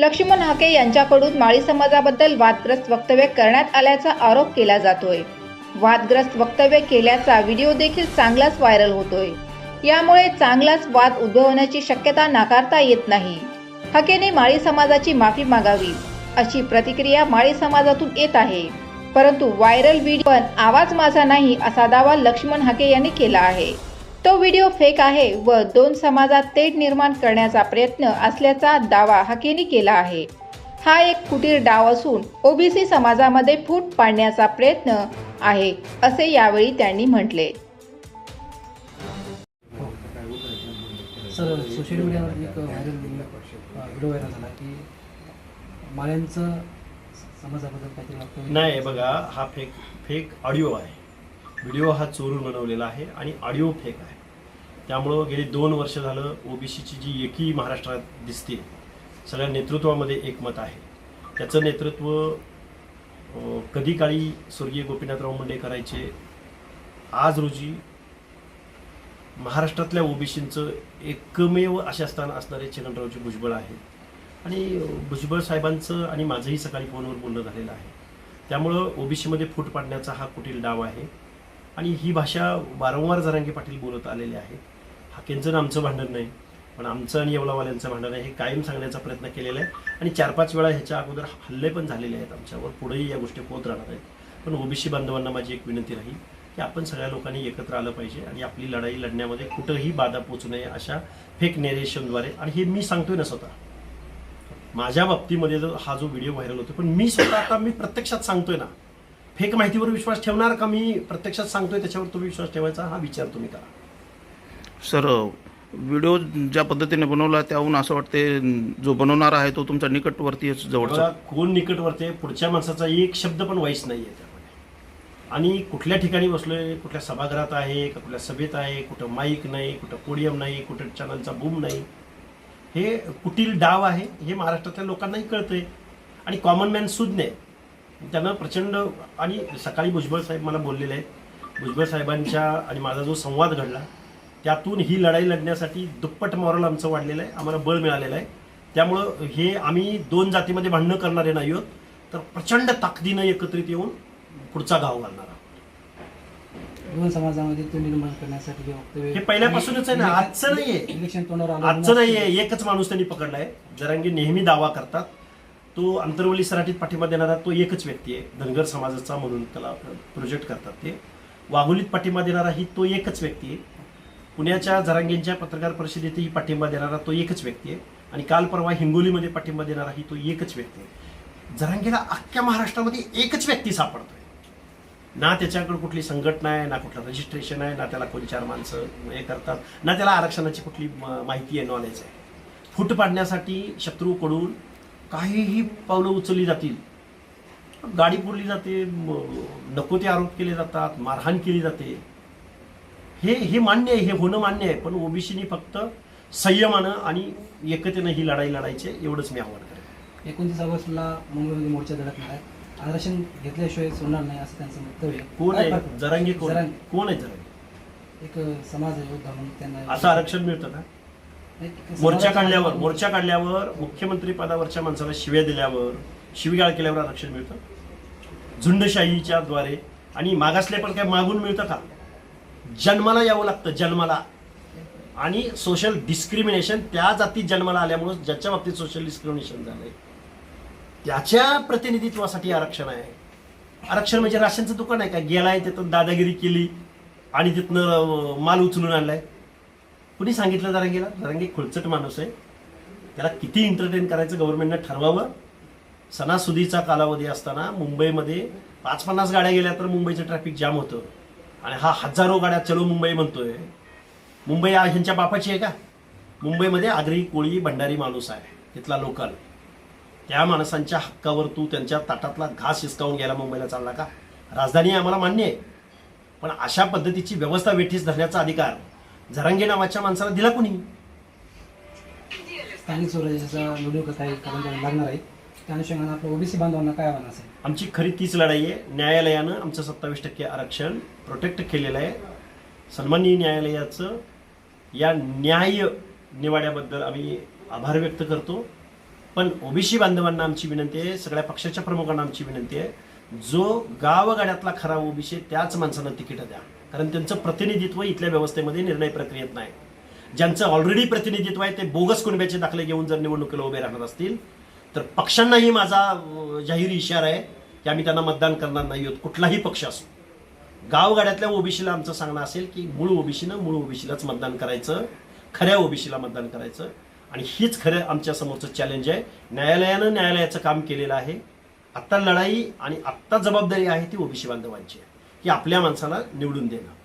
लक्ष्मण हाके यांच्याकडून माळी समाजाबद्दल वादग्रस्त वक्तव्य करण्यात आल्याचा आरोप केला जातोय. वादग्रस्त वक्तव्य केल्याचा व्हिडिओ देखील चांगलाच व्हायरल होतोय. यामुळे चांगलाच वाद उद्भवण्याची शक्यता नाकारता येत नाही. हकेने माळी समाजाची माफी मागावी अशी प्रतिक्रिया माळी समाजातून येत आहे. परंतु व्हायरल व्हिडिओ पण आवाज माझा नाही असा दावा लक्ष्मण हाके यांनी केला आहे. तो व्हिडिओ फेक आहे व दोन समाजात तेढ निर्माण करण्याचा प्रयत्न असल्याचा दावा हाकेने केला आहे. हा एक कुटीर डाव असून ओबीसी समाजामध्ये फूट पाडण्याचा प्रयत्न आहे असे यावेळी त्यांनी म्हटले. सर सोशल मीडियावर एक व्हायरल व्हिडिओ व्हायरल झाला की माळ्यांचं समाजाबद्दल काहीतरी नाही हे बघा हा फेक फेक ऑडिओ आहे. व्हिडिओ हा चोरून बनवलेला आहे आणि ऑडिओ फेक आहे. त्यामुळं गेली दोन वर्ष झालं ओबीसीची जी एकी महाराष्ट्रात दिसते सगळ्या नेतृत्वामध्ये एकमत आहे. त्याचं नेतृत्व कधी काळी स्वर्गीय गोपीनाथराव मुंडे करायचे आज रोजी महाराष्ट्रातल्या ओबीसींचं एकमेव आशास्थान असणारे चिकनरावचे भुजबळ आहे. आणि भुजबळ साहेबांचं आणि माझंही सकाळी फोनवर बोलणं झालेलं आहे. त्यामुळं ओबीसीमध्ये फूट पाडण्याचा हा कुटील डाव आहे. आणि ही भाषा वारंवार जरांगे पाटील बोलत आलेले आहेत हाकेंचं आणि आमचं भांडण नाही पण आमचं आणि येवलावाल्यांचं भांडण आहे हे कायम सांगण्याचा प्रयत्न केलेला आहे. आणि चार पाच वेळा ह्याच्या अगोदर हल्ले पण झालेले आहेत आमच्यावर पुढेही या गोष्टी होत राहणार आहेत. पण ओबीसी बांधवांना माझी एक विनंती राहील की आपण सगळ्या लोकांनी एकत्र आलं पाहिजे आणि आपली लढाई लढण्यामध्ये कुठंही बाधा पोचू नये अशा फेक नेरेशनद्वारे आणि हे मी सांगतोय ना स्वतः. माझ्या बाबतीमध्ये जो हा जो व्हिडिओ व्हायरल होतो पण मी स्वतः आता मी प्रत्यक्षात सांगतोय ना फेक माहितीवर विश्वास ठेवणार का मी प्रत्यक्षात सांगतोय त्याच्यावर तुम्ही विश्वास ठेवायचा? हा विचार तुम्ही करा. सर व्हिडिओ ज्या पद्धतीने बनवला त्याहून असं वाटते जो बनवणारा आहे तो तुमचा निकटवर्ती जवळचा. कोण निकटवर्ती पुढच्या माणसाचा एक शब्द पण वाईस नाही आहे त्यामध्ये. आणि कुठल्या ठिकाणी बसलोय कुठल्या सभागृहात आहे का कुठल्या सभेत आहे कुठं माईक नाही कुठं पोडियम नाही कुठं चॅनलचा बूम नाही. हे कुटील डाव आहे हे महाराष्ट्रातल्या लोकांनाही कळतंय. आणि कॉमन मॅन सुज्ञ आहे. त्यांना प्रचंड आणि सकाळी भुजबळ साहेब मला बोललेले आहेत. भुजबळ साहेबांच्या आणि माझा जो संवाद घडला त्यातून ही लढाई लढण्यासाठी दुप्पट मॉरल आमचं वाढलेलं आहे आम्हाला बळ मिळालेलं आहे. त्यामुळं हे आम्ही दोन जातीमध्ये भांडणं करणारे नाही आहोत तर प्रचंड ताकदीनं एकत्रित येऊन पुढचा गाव घालणार आहोत. दोन समाजामध्ये तो निर्माण करण्यासाठी हे वक्तव्य हे पहिल्यापासूनच आहे ना, आजचं नाहीये. इलेक्शन तोंडावर आलं आजचं नाही आहे एकच माणूस त्यांनी पकडलाय. जरांगी नेहमी दावा करतात. तो आंतरवली सराठीत पाठिंबा देणारा तो एकच व्यक्ती आहे. धनगर समाजाचा म्हणून त्याला प्रोजेक्ट करतात ते. वाघोलीत पाठिंबा देणारा ही तो एकच व्यक्ती आहे. पुण्याच्या जरांगींच्या पत्रकार परिषदेतही पाठिंबा देणारा तो एकच व्यक्ती आहे. आणि काल परवा हिंगोलीमध्ये पाठिंबा देणारा ही तो एकच व्यक्ती आहे. जरांगीला अख्ख्या महाराष्ट्रामध्ये एकच व्यक्ती सापडतोय. ना त्याच्याकडे कुठली संघटना आहे ना कुठलं रजिस्ट्रेशन आहे ना त्याला कोण चार माणसं हे करतात ना त्याला आरक्षणाची कुठली म- माहिती आहे नॉलेज आहे. फूट पाडण्यासाठी शत्रूकडून काहीही पावलं उचलली जातील. गाडी पुरली जाते नको ते आरोप केले जातात मारहाण केली जाते. हे हे मान्य आहे हे होणं मान्य आहे पण ओबीसीनी फक्त संयमानं आणि एकतेनं ही लढाई लढायचे एवढंच मी आव्हान करेन. एकोणतीस ऑगस्टला मुंबईमध्ये मोर्चा धडकणार आहे. आरक्षण घेतल्याशिवाय सोडणार नाही असं त्यांचं वक्तव्य आहे. कोण आहे? जरांगी कोण. कोण आहे जरांगी? एक समाज त्यांना असं आरक्षण मिळतं का? मोर्चा काढल्यावर मोर्चा काढल्यावर मुख्यमंत्री पदावरच्या माणसाला शिव्या दिल्यावर शिवीगाळ केल्यावर आरक्षण मिळतं? झुंडशाहीच्या द्वारे आणि मागासले पण काय मागून मिळतं का? जन्माला यावं लागतं जन्माला. आणि सोशल डिस्क्रिमिनेशन त्या जातीत जन्माला आल्यामुळं ज्याच्या बाबतीत सोशल डिस्क्रिमिनेशन झालंय त्याच्या प्रतिनिधित्वासाठी आरक्षण आहे. आरक्षण म्हणजे राशनचं दुकान आहे का? गेलाय तिथं दादागिरी केली आणि तिथनं माल उचलून आणलाय. कुणी सांगितलं जरांगीला जरांगी खुळचट माणूस आहे. त्याला किती एंटरटेन करायचं गव्हर्नमेंटनं ठरवावं? सणासुदीचा कालावधी असताना मुंबईमध्ये पाच पन्नास गाड्या गेल्या तर मुंबईचं ट्रॅफिक जाम होतं. आणि हा हजारो गाड्या चलो मुंबई म्हणतोय. मुंबई ह्यांच्या बापाची आहे का? मुंबईमध्ये आगरी कोळी भंडारी माणूस आहे. तिथला लोकल त्या माणसांच्या हक्कावर तू त्यांच्या ताटातला घास हिसकावून गेला मुंबईला चालला का? राजधानी आम्हाला मान्य आहे. पण अशा पद्धतीची व्यवस्था वेठीस धरण्याचा अधिकार झरंगे नावाच्या माणसाला दिला कोणी? स्थानिक स्वराज्याचा व्हिडिओ काही कारण लागणार आहे. त्या अनुषंगाने आपल्या ओबीसी बांधवांना काय आव्हान असेल? आमची खरी तीच लढाई आहे. न्यायालयानं आमचं सत्तावीस टक्के आरक्षण प्रोटेक्ट केलेलं आहे. सन्माननीय न्यायालयाचं या न्याय निवाड्याबद्दल आम्ही आभार व्यक्त करतो. पण ओबीसी बांधवांना आमची विनंती आहे. सगळ्या पक्षाच्या प्रमुखांना आमची विनंती आहे. जो गावगाड्यातला खरा ओबीसी आहे, त्याच माणसांना तिकीट द्या. कारण त्यांचं प्रतिनिधित्व इथल्या व्यवस्थेमध्ये निर्णय प्रक्रियेत नाही. ज्यांचं ऑलरेडी प्रतिनिधित्व आहे ते बोगस कुणब्याचे दाखले घेऊन जर निवडणुकीला उभे राहणार असतील तर पक्षांनाही माझा जाहीर इशारा आहे की आम्ही त्यांना मतदान करणार नाही आहोत कुठलाही पक्ष असो. गावगाड्यातल्या ओबीसीला आमचं सांगणं असेल की मूळ ओबीसीनं मूळ ओबीसीलाच मतदान करायचं खऱ्या ओबीसीला मतदान करायचं. आणि हीच खरं आमच्या समोरचं चॅलेंज आहे. न्यायालयानं न्यायालयाचं काम केलेलं आहे. आत्ता लढाई आणि आत्ता जबाबदारी आहे ती ओबीसी बांधवांची आहे. की आपल्या माणसाला निवडून देणं.